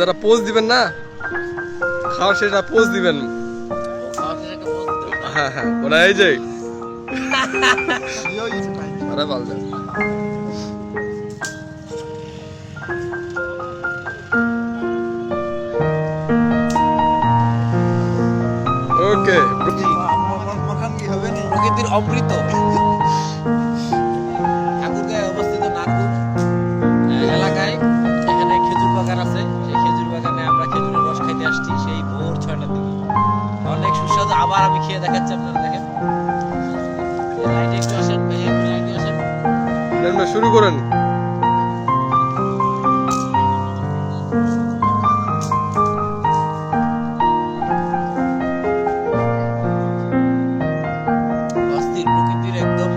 যারা পোজ দিবেন না, খাওয়া সেটা পোজ দিবেন। হ্যাঁ হ্যাঁ ওরা এই যে। ওকে প্রকৃতির অমৃত। আবার আমি খেয়ে দেখাচ্ছি আপনারা দেখেন। লাইটে একটু আসেন ভাই একটু লাইটে আসেন। শুরু করেন। অস্থির প্রকৃতির একদম